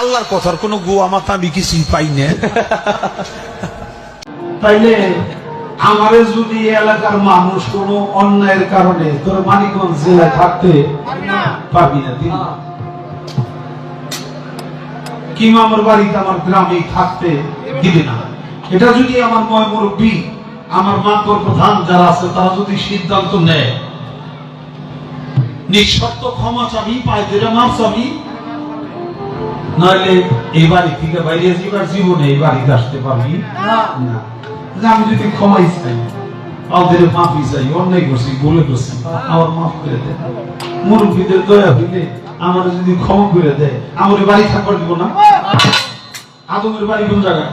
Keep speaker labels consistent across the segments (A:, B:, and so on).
A: আল্লাহর কথার কোনো গোয়া মাথা আমি কিছুই পাই না।
B: তাইলে আমারে যদি এলাকার মানুষ কোনো অন্যায়ের কারণে তোর মানিকগঞ্জ জেলায় থাকতে পাবি না কিংবা আমার বাড়িতে আমার থাকতে দিবে না। এটা যদি আমার ময় মুরব্বী, আমার মাতর প্রধান যারা আছে, তারা যদি সিদ্ধান্ত নেয়, নিঃশর্ত ক্ষমা চাবি, পায়ে মাপ চাবি নইলে এই বাড়ি থেকে বাইরে যাবার জীবনে এই বাড়িতে আসতে পারবি? না। আমি যদি ক্ষমাই চাই ওদের মাফি চাই অন্যায় করছি বলে করছি আমার মাফ করে দেয় মুরব্বীদের দয়া হইলে আমার যদি ক্ষমা করে দেয় আমার বাড়ি থাকবার দিব না? আদমের বাড়ি কোন জায়গায়?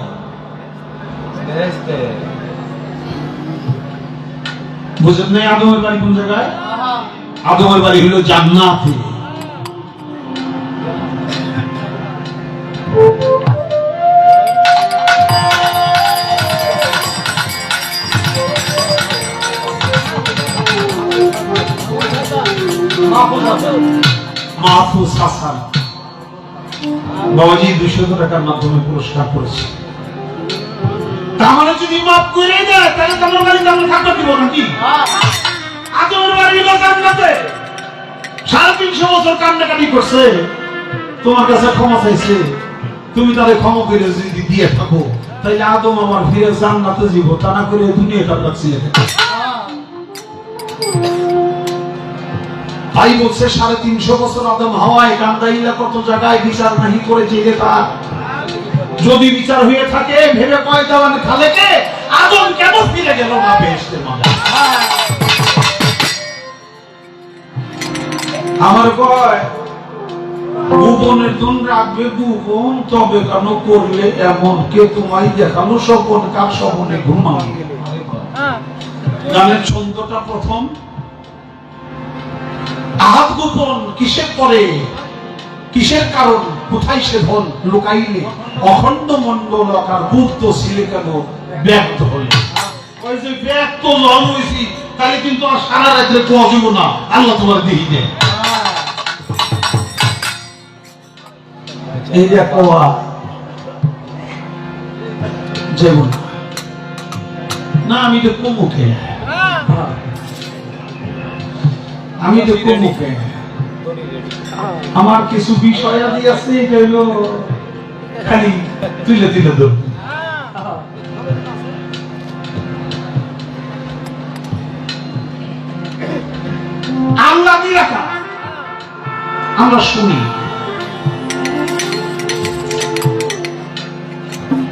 B: বুঝেন নাই আদমের বাড়ি কোন জায়গায়? আদমের বাড়ি হলো জান্নাতে। মাহফুজ হাসান। বাবাজি দুশো টাকার মাধ্যমে পুরস্কার করেছে। তার মানে যদি মাফ করে দেয়, তাহলে তোমার বাড়িতে আমরা থাকতে দিব নাকি? আদমের বাড়ি হলো জান্নাতে। সাড়ে তিনশো বছর কান্নাকাটি করছে। তোমার কাছে ক্ষমা চাইছে। তুমি তাদের ক্ষমা করে যদি দিয়ে থাকো, তাইলে আদম আমার ফিরে জান্নাতে জীব তা না করে দুনিয়াটা রাখছিলে ভাই বলছে সাড়ে তিনশো বছর আদম হাওয়ায় কান্দাইলা কত জায়গায় বিচার নাহি করেছে রে তার। যদি বিচার হয়ে থাকে ভেবে কয় দেওয়ান খালেকে আদম কেন ফিরে গেল না বেহেশতের মাঝে আমার কয় ভুবনের ধন রাখবে ভুবন তবে কেন করলে এমন? কে তোমায় দেখাল স্বপন কার স্বপনে ঘুমাবে গানের ছন্দটা প্রথম। আহাত গোপন কিসের পরে? কিসের কারণ? কোথায় সে ধন লুকাইলে? অখণ্ড মন্ডল আকার বুদ্ধ ছিলে কেন ব্যক্ত ওই যে ব্যক্ত জন হয়েছি তাহলে কিন্তু আর সারা রাত্রে কোয়া যাব না? আল্লাহ তোমার দিহি দেয় এই যে কোয়া যেমন না আমি তো মুখে আমি তো মুখে আমার কিছু বিষয় আদি আছে এটা খালি তুলে তুলে দেব আল্লাহ রাখা। আমরা শুনি।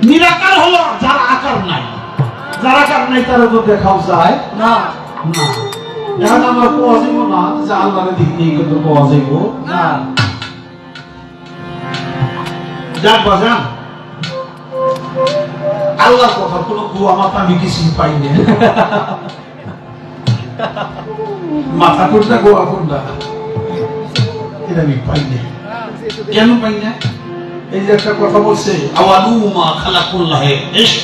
B: নিরাকার হলো যার আকার নাই। যার আকার নাই তারা তো দেখাও যায়।
C: না।
B: না। এখন আমরা পাওয়া যাইব না যে আল্লাহর দিক দিয়ে কিন্তু পাওয়া যাইব।
C: না।
B: যাক বাজান আল্লাহর কথা কোনো গুয়া মাথা আমি কিছুই পাই না মাথা কোনটা গোয়া কোনটা? এটা আমি পাই না কেন পাই না এই যে একটা কথা বলছে আওয়ালুমা খালাকুল্লাহে ইশক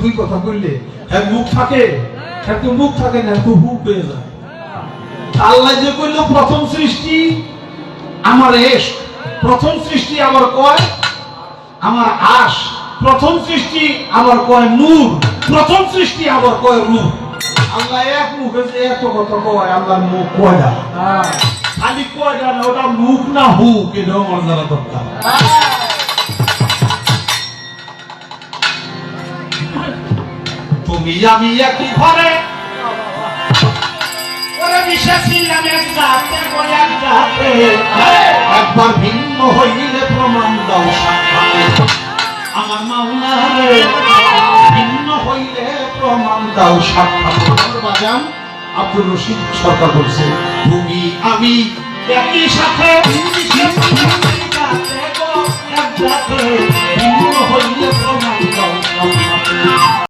B: দুই কথা বললে। হ্যাঁ মুখ থাকে। হ্যাঁ মুখ থাকে না তো হুক হয়ে যায়। আল্লাহ যে কইল প্রথম সৃষ্টি আমার এস। প্রথম সৃষ্টি আমার কয়? আমার আশ প্রথম সৃষ্টি আমার কয় নূর। প্রথম সৃষ্টি আমার কয় রূপ। আল্লাহ এক মুখে যে এত কথা কয় আল্লাহর মুখ কয়টা খালি কয়টা না ওটা মুখ না হুক এটাও আমার জানা দরকার। তুমি আমি একই ঘরে। একবার ভিন্ন হইলে প্রমাণ দাও আমার মামলা ভিন্ন হইলে প্রমাণ দাও সাক্ষাৎ বাজান আব্দুল রশিদ সরকার বলছে তুমি আমি একই সাথে একই সাথে